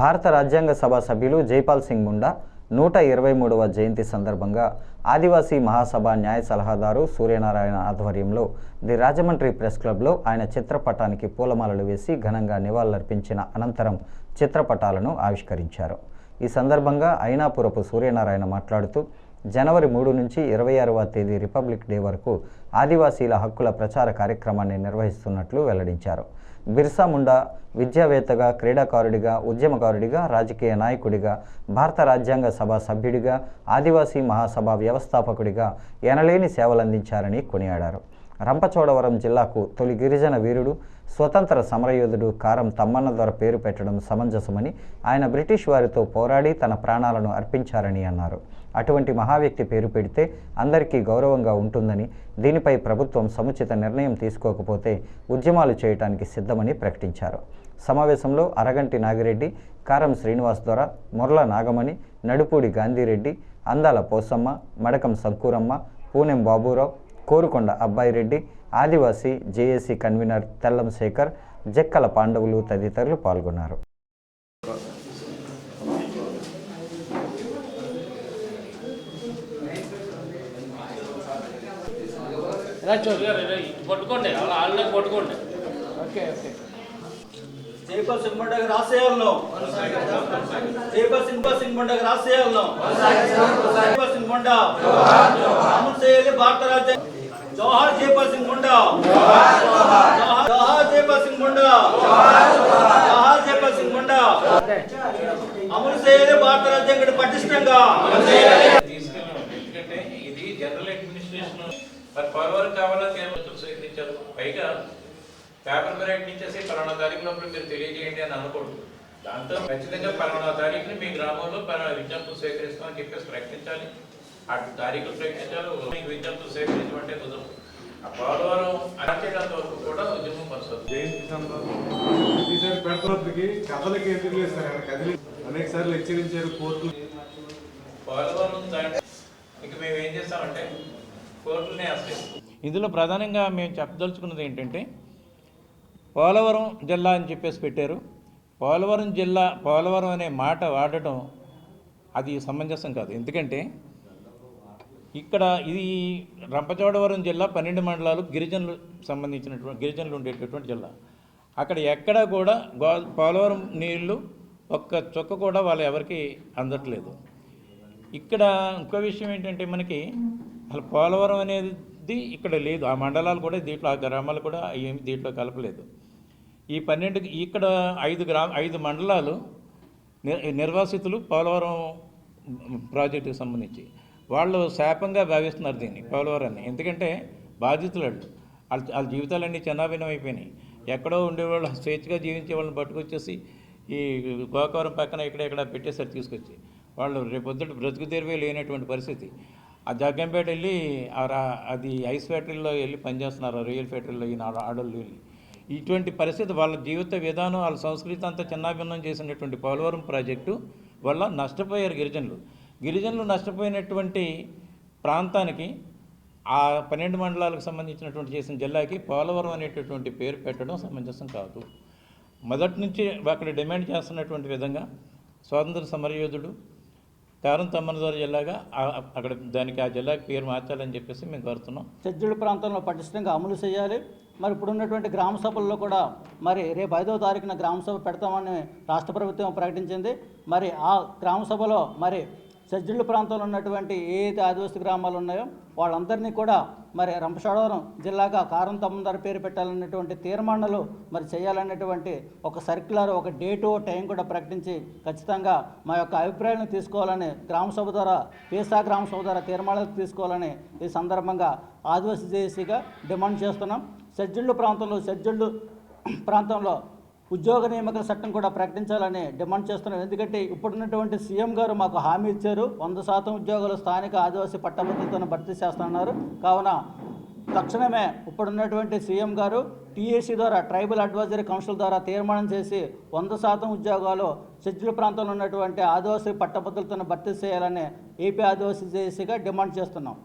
భారత రాజ్యాంగ సభ సభ్యులు జైపాల్ సింగ్ ముండా నూట ఇరవై మూడవ జయంతి సందర్భంగా ఆదివాసీ మహాసభ న్యాయ సలహాదారు సూర్యనారాయణ ఆధ్వర్యంలో ది రాజమండ్రి ప్రెస్ క్లబ్లో ఆయన చిత్రపటానికి పూలమాలలు వేసి ఘనంగా నివాళులర్పించిన అనంతరం చిత్రపటాలను ఆవిష్కరించారు. ఈ సందర్భంగా అయినాపురపు సూర్యనారాయణ మాట్లాడుతూ జనవరి మూడు నుంచి ఇరవై ఆరవ తేదీ రిపబ్లిక్ డే వరకు ఆదివాసీల హక్కుల ప్రచార కార్యక్రమాన్ని నిర్వహిస్తున్నట్లు వెల్లడించారు. బిర్సా ముండా విద్యావేత్తగా క్రీడాకారుడిగా ఉద్యమకారుడిగా రాజకీయ నాయకుడిగా భారత రాజ్యాంగ సభ సభ్యుడిగా ఆదివాసీ మహాసభ వ్యవస్థాపకుడిగా ఎనలేని సేవలందించారని కొనియాడారు. రంపచోడవరం జిల్లాకు తొలి గిరిజన వీరుడు స్వతంత్ర సమరయోధుడు కారం తమ్మన్న ద్వారా పేరు పెట్టడం సమంజసమని ఆయన బ్రిటిష్ వారితో పోరాడి తన ప్రాణాలను అర్పించారని అన్నారు. అటువంటి మహావ్యక్తి పేరు పెడితే అందరికీ గౌరవంగా ఉంటుందని దీనిపై ప్రభుత్వం సముచిత నిర్ణయం తీసుకోకపోతే ఉద్యమాలు చేయడానికి సిద్ధమని ప్రకటించారు. సమావేశంలో అరగంటి నాగిరెడ్డి కారం శ్రీనివాస్ ద్వారా మొర్ల నాగమణి నడుపూడి గాంధీరెడ్డి అందాల పోసమ్మ మడకం సంకూరమ్మ పూనెం బాబురావు కోరుకొండ అబ్బాయిరెడ్డి ఆదివాసీ జేఏసీ కన్వీనర్ తెల్లం శేఖర్ జక్కల పాండవులు తదితరులు పాల్గొన్నారు. పట్టుకోండి పట్టుకోండి. Okay okay. జైపల్ సింగ్ రాసేయాలను జైపల్ సింగ్ రాసేయాలను జైపల్ అమలు చేయాలి భారత రాజ్యం జోహార్ జైపల్ సింగ్ జోహార్ జైపల్ సింగ్ జోహార్ జైపల్ సింగ్ అమలు చేయాలి భారత రాజ్యాంగం పటిష్టంగా. ఎందుకంటే ఇది జనరల్ అడ్మినిస్ట్రేషన్. మరి పవర్ కావాలని స్వీకరించారు పైగా పేపర్ బ్రేక్ ఇచ్చేసి పలానా తారీఖు లోపల మీరు తెలియజేయండి అని అనకూడదు దాంతో ఖచ్చితంగా పలానా తారీఖుని మీ గ్రామంలో పలానా విజ్ఞప్తులు స్వీకరిస్తామని చెప్పేసి ప్రకటించాలి. ఆ తారీఖులు ప్రకటించాలి. మీకు విజ్ఞప్తులు స్వీకరించమంటే కుదరదు. ఆ పోలవరం అరచేటంత వరకు కూడా ఉద్యమం పెడతలకి కథలకి ఎందుకు అనేక సార్లు హెచ్చరించారు కోర్టులు. పోలవరం ఇక మేము ఏం చేస్తామంటే కోర్టులనే ఆశ్రయిస్తాం ఇందులో ప్రధానంగా మేము చెప్పదలుచుకున్నది ఏంటంటే పోలవరం జిల్లా అని చెప్పేసి పెట్టారు. పోలవరం జిల్లా పోలవరం అనే మాట వాడటం అది సమంజసం కాదు. ఎందుకంటే ఇక్కడ ఇది రంపచోడవరం జిల్లా పన్నెండు మండలాలు గిరిజనులు సంబంధించినటువంటి గిరిజనులు ఉండేటటువంటి జిల్లా. అక్కడ ఎక్కడ కూడా గో పోలవరం నీళ్ళు ఒక్క చుక్క కూడా వాళ్ళు ఎవరికి అందట్లేదు. ఇక్కడ ఇంకో విషయం ఏంటంటే మనకి అసలు పోలవరం అనేది ఇది ఇక్కడ లేదు. ఆ మండలాలు కూడా దీంట్లో ఆ గ్రామాలు కూడా ఏమి దీంట్లో కలపలేదు. ఈ పన్నెండు ఇక్కడ ఐదు గ్రా ఐదు మండలాలు నిర్ నిర్వాసితులు పోలవరం ప్రాజెక్టుకి సంబంధించి. వాళ్ళు శాపంగా భావిస్తున్నారు దీన్ని పోలవరాన్ని. ఎందుకంటే బాధితులు వాళ్ళు వాళ్ళ జీవితాలన్నీ చిన్నాభిన్నం అయిపోయినాయి. ఎక్కడో ఉండేవాళ్ళు స్వేచ్ఛగా జీవించే వాళ్ళని పట్టుకొచ్చేసి ఈ గోకవరం పక్కన ఇక్కడ ఇక్కడ పెట్టేసారు తీసుకొచ్చి. వాళ్ళు రేపొద్దుట బ్రతుకు తెరివే లేనటువంటి పరిస్థితి. ఆ జగ్గంపేట వెళ్ళి ఆ రా- అది ఐస్ ఫ్యాక్టరీలో వెళ్ళి పనిచేస్తున్నారు రొయ్యల ఫ్యాక్టరీలో ఈయన ఆడోళ్ళు వెళ్ళి. ఇటువంటి పరిస్థితి వాళ్ళ జీవిత విధానం వాళ్ళ సంస్కృతి అంతా చిన్నాభిన్నం చేసినటువంటి పోలవరం ప్రాజెక్టు వల్ల నష్టపోయారు గిరిజనులు. గిరిజనులు నష్టపోయినటువంటి ప్రాంతానికి ఆ పన్నెండు మండలాలకు సంబంధించినటువంటి చేసిన జిల్లాకి పోలవరం అనేటటువంటి పేరు పెట్టడం సమంజసం కాదు. మొదటి నుంచి అక్కడ డిమాండ్ చేస్తున్నటువంటి విధంగా స్వాతంత్ర సమరయోధుడు కారం తమ్మనదోర జిల్లాగా అక్కడ దానికి ఆ జిల్లాకి పేరు మార్చాలని చెప్పేసి మేము కోరుతున్నాం. షెడ్యూల్డ్ ప్రాంతంలో పటిష్టంగా అమలు చేయాలి. మరి ఇప్పుడు ఉన్నటువంటి గ్రామ సభల్లో కూడా మరి రేపు ఐదవ తారీఖున గ్రామ సభ పెడతామని రాష్ట్ర ప్రభుత్వం ప్రకటించింది. మరి ఆ గ్రామ సభలో మరి షెడ్యూల్డ్ ప్రాంతంలో ఉన్నటువంటి ఏ అయితే ఆదివాసీ గ్రామాలు ఉన్నాయో వాళ్ళందరినీ కూడా మరి రంపచోడవరం జిల్లాగా కారం తమ్ముదారు పేరు పెట్టాలన్నటువంటి తీర్మానాలు మరి చేయాలన్నటువంటి ఒక సర్క్యులర్ ఒక డేటు టైం కూడా ప్రకటించి ఖచ్చితంగా మా యొక్క అభిప్రాయాలను తీసుకోవాలని గ్రామసభ ద్వారా పేసా గ్రామసభ ద్వారా తీర్మానాలు తీసుకోవాలని ఈ సందర్భంగా ఆదివాసీ జేఏసీగా డిమాండ్ చేస్తున్నాం. షెడ్యూల్డ్ ప్రాంతంలో షెడ్యూల్డ్ ప్రాంతంలో ఉద్యోగ నియామకాల చట్టం కూడా ప్రకటించాలని డిమాండ్ చేస్తున్నాం. ఎందుకంటే ఇప్పుడున్నటువంటి సీఎం గారు మాకు హామీ ఇచ్చారు. వంద శాతం ఉద్యోగాలు స్థానిక ఆదివాసీ పట్టభద్రులతో భర్తీ చేస్తున్నారు కావున తక్షణమే ఇప్పుడున్నటువంటి సీఎం గారు టీఏసీ ద్వారా ట్రైబల్ అడ్వైజరీ కౌన్సిల్ ద్వారా తీర్మానం చేసి వంద శాతం ఉద్యోగాలు షెడ్యూల్ ప్రాంతంలో ఉన్నటువంటి ఆదివాసీ పట్టభద్రులతో భర్తీ చేయాలని ఏపీ ఆదివాసీ జేఏసీగా డిమాండ్ చేస్తున్నాం.